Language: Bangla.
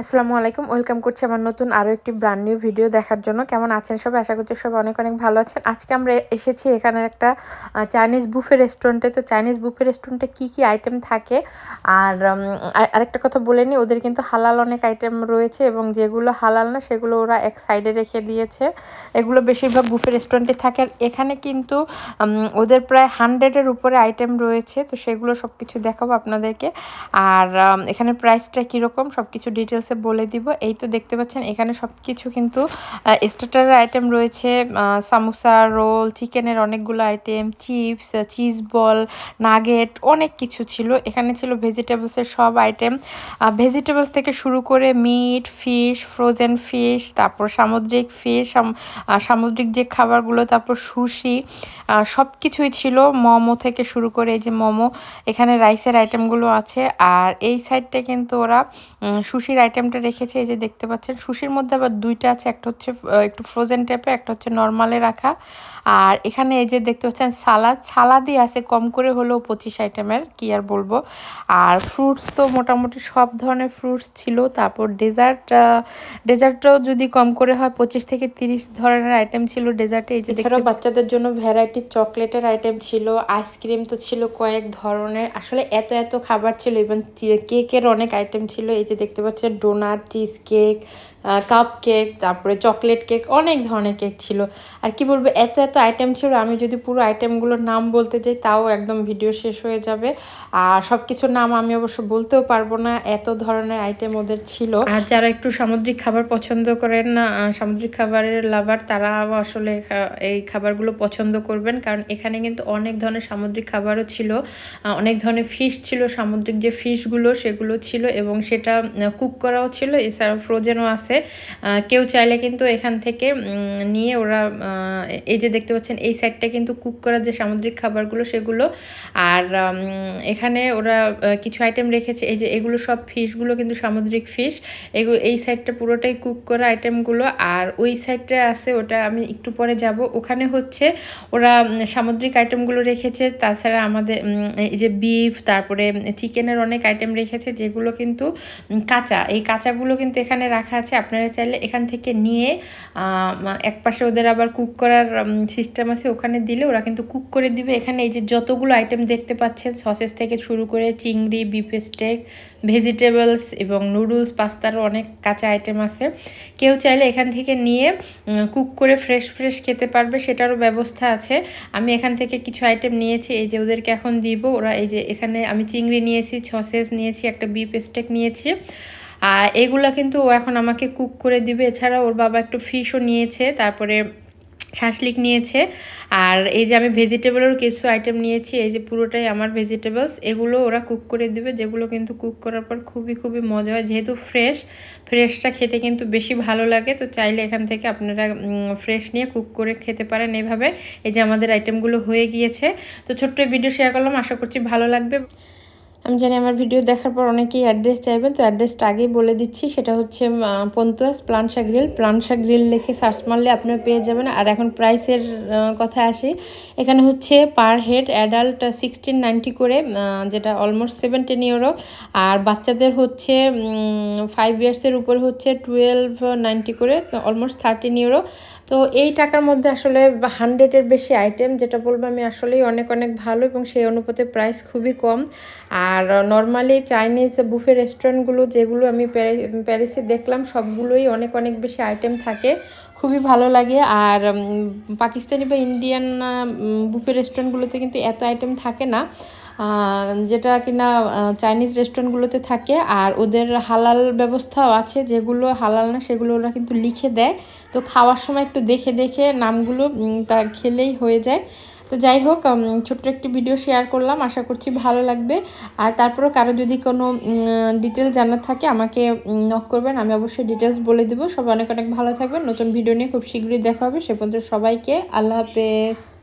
আসসালামু আলাইকুম, ওয়েলকাম করছি আমার নতুন আরও একটি ব্র্যান্ড নিউ ভিডিও দেখার জন্য। কেমন আছেন সবাই? আশা করছি সবাই অনেক অনেক ভালো আছেন। আজকে আমরা এসেছি এখানে একটা চাইনিজ বুফে রেস্টুরেন্টে তো চাইনিজ বুফে রেস্টুরেন্টে কী কী আইটেম থাকে? আর আরেকটা কথা বলে নিই, ওদের কিন্তু হালাল অনেক আইটেম রয়েছে এবং যেগুলো হালাল না, সেগুলো ওরা এক সাইডে রেখে দিয়েছে। এগুলো বেশিরভাগ বুফে রেস্টুরেন্টে থাকে। আর এখানে কিন্তু ওদের প্রায় হান্ড্রেডের উপরে আইটেম রয়েছে। তো সেগুলো সব কিছু দেখাবো আপনাদেরকে। আর এখানে প্রাইসটা কীরকম সব কিছু ডিটেলসে বলে দিব। এই তো দেখতে পাচ্ছেন, এখানে সব কিছু কিন্তু স্টার্টারের আইটেম রয়েছে সামোসা, রোল চিকেনের অনেকগুলো item chips cheese ball nugget অনেক কিছু ছিল। এখানে ছিল ভেজিটেবলসের সব আইটেম ভেজিটেবলস থেকে শুরু করে মিট ফিশ ফ্রোজেন ফিশ তারপর সামুদ্রিক ফিশ সামুদ্রিক যে খাবারগুলো, তারপর সুশি সব কিছুই ছিল। মোমো থেকে শুরু করে এই যে মোমো, এখানে রাইসের আইটেমগুলো আছে। আর এই সাইডটা কিন্তু ওরা সুশির আইটেমটা রেখেছে, এই যে দেখতে পাচ্ছেন, সুশির মধ্যে আবার দুইটা আছে, একটা হচ্ছে একটু ফ্রোজেন টাইপের একটা হচ্ছে নর্মালে রাখা। আর এখানে এই যে দেখতে পাচ্ছেন, সালাদ, সালাদই আছে, কম করে হলেও পঁচিশ আইটেমের কি আর বলব। আর ফ্রুটস তো মোটামুটি সব ধরনের ফ্রুটস ছিল, তারপর ডেজার্ট ডেজার্টও যদি কম করে হয়, পঁচিশ থেকে তিরিশ ধরনের আইটেম ছিল ডেজার্টে এই যে এছাড়াও বাচ্চাদের জন্য ভ্যারাইটি চকলেটের আইটেম ছিল আইসক্রিম তো ছিল কয়েক ধরনের। আসলে এত এত খাবার ছিল ইভেন কেকের অনেক আইটেম ছিল, এই যে দেখতে পাচ্ছেন donut cheesecake cupcake তারপরে চকলেট কেক অনেক ধরনের কেক ছিল। আর কি বলব, এত এত আইটেম ছিল, আমি যদি পুরো আইটেমগুলোর নাম বলতে যাই, তাও একদম ভিডিও শেষ হয়ে যাবে। আর সব কিছুর নাম আমি অবশ্য বলতেও পারব না, এত ধরনের আইটেম ওদের ছিল। আর যারা একটু সামুদ্রিক খাবার পছন্দ করেন না সামুদ্রিক খাবারের লাভার তারা আসলে এই খাবারগুলো পছন্দ করবেন। কারণ এখানে কিন্তু অনেক ধরনের সামুদ্রিক খাবারও ছিল অনেক ধরনের ফিশ ছিল, সামুদ্রিক যে ফিশগুলো সেগুলো ছিল এবং সেটা কুক করাও ছিল এছাড়াও ফ্রোজেনও আছে। কেউ চাইলে কিন্তু এখান থেকে নিয়ে ওরা এই যে দেখতে পাচ্ছেন, এই সাইডটা কিন্তু কুক করার যে সামুদ্রিক খাবারগুলো, সেগুলো। আর এখানে ওরা কিছু আইটেম রেখেছে, এই যে এগুলো সব ফিশগুলো কিন্তু সামুদ্রিক ফিশ এগুলো এই সাইডটা পুরোটাই কুক করা আইটেমগুলো আর ওই সাইডটা আছে, ওটা আমি একটু পরে যাব। ওখানে হচ্ছে, ওরা সামুদ্রিক আইটেমগুলো রেখেছে। তাছাড়া আমাদের এই যে বিফ তারপরে চিকেনের অনেক আইটেম রেখেছে, যেগুলো কিন্তু কাঁচা। এই কাঁচাগুলো কিন্তু এখানে রাখা আছে। আপনারা চাইলে এখান থেকে নিয়ে এক পাশে ওদের আবার কুক করার সিস্টেম আছে, ওখানে দিলে ওরা কিন্তু কুক করে দিবে। এখানে এই যে যতগুলো আইটেম দেখতে পাচ্ছেন সসেস থেকে শুরু করে চিংড়ি বিফ স্টেক ভেজিটেবলস এবং নুডলস পাস্তারও অনেক কাঁচা আইটেম আছে। কেউ চাইলে এখান থেকে নিয়ে কুক করে ফ্রেশ ফ্রেশ খেতে পারবে, সেটারও ব্যবস্থা আছে। আমি এখান থেকে কিছু আইটেম নিয়েছি, এই যে ওদেরকে এখন দিব। ওরা এই যে এখানে আমি চিংড়ি নিয়েছি সসেস নিয়েছি, একটা বিফ স্টেক নিয়েছি। আর এগুলো কিন্তু ও এখন আমাকে কুক করে দিবে। এছাড়া ওর বাবা একটু ফিশও নিয়েছে, তারপরে শাসলিক নিয়েছে। আর এই যে আমি ভেজিটেবলের কিছু আইটেম নিয়েছি, এই যে পুরোটাই আমার ভেজিটেবলস এগুলো ওরা কুক করে দিবে। যেগুলো কিন্তু কুক করার পর খুবই খুবই মজা হয়। যেহেতু ফ্রেশ ফ্রেশটা খেতে কিন্তু বেশি ভালো লাগে। তো চাইলে এখান থেকে আপনারা ফ্রেশ নিয়ে কুক করে খেতে পারেন এভাবে। এই যে আমাদের আইটেমগুলো হয়ে গিয়েছে। তো ছোট্ট ভিডিও শেয়ার করলাম। আশা করছি ভালো লাগবে। আমি জানি আমার ভিডিও দেখার পর অনেকেই অ্যাড্রেস চাইবেন তো অ্যাড্রেসটা আগেই বলে দিচ্ছি। সেটা হচ্ছে পন্তুয়াস প্লানসা গ্রিল। প্লানসা গ্রিল লিখে সার্চ মারলে আপনারা পেয়ে যাবেন। আর এখন প্রাইসের কথা আসি। এখানে হচ্ছে per head adult sixteen ninety করে যেটা অলমোস্ট সেভেন্টিন ইউরো। আর বাচ্চাদের হচ্ছে ফাইভ ইয়ার্সের উপরে হচ্ছে টুয়েলভ নাইনটি করে অলমোস্ট থার্টিন ইউরো। তো এই টাকার মধ্যে আসলে হান্ড্রেডের বেশি আইটেম, যেটা বলব আমি আসলেই অনেক অনেক ভালো এবং সেই অনুপাতে প্রাইস খুবই কম। আর নর্মালি চাইনিজ বুফে রেস্টুরেন্টগুলো যেগুলো আমি প্যারি- প্যারিসে দেখলাম, সবগুলোই অনেক অনেক বেশি আইটেম থাকে। খুবই ভালো লাগে। আর পাকিস্তানি বা ইন্ডিয়ান বুফে রেস্টুরেন্টগুলোতে কিন্তু এত আইটেম থাকে না। যেটা কিনা চাইনিজ রেস্টুরেন্টগুলোতে থাকে। আর ওদের হালাল ব্যবস্থাও আছে। যেগুলো হালাল না, সেগুলো ওরা কিন্তু লিখে দেয়। তো খাওয়ার সময় একটু দেখে দেখে নামগুলো তা খেলেই হয়ে যায়। তো যাই হোক ছোট্ট একটি ভিডিও শেয়ার করলাম, আশা করছি ভালো লাগবে। আর তারপরও কারও যদি কোনো ডিটেলস জানার থাকে, আমাকে নক করবেন, আমি অবশ্যই ডিটেলস বলে দেবো। সবাই অনেক অনেক ভালো থাকবেন। নতুন ভিডিও নিয়ে খুব শীঘ্রই দেখা হবে। সে পর্যন্ত সবাইকে আল্লাহ হাফেজ।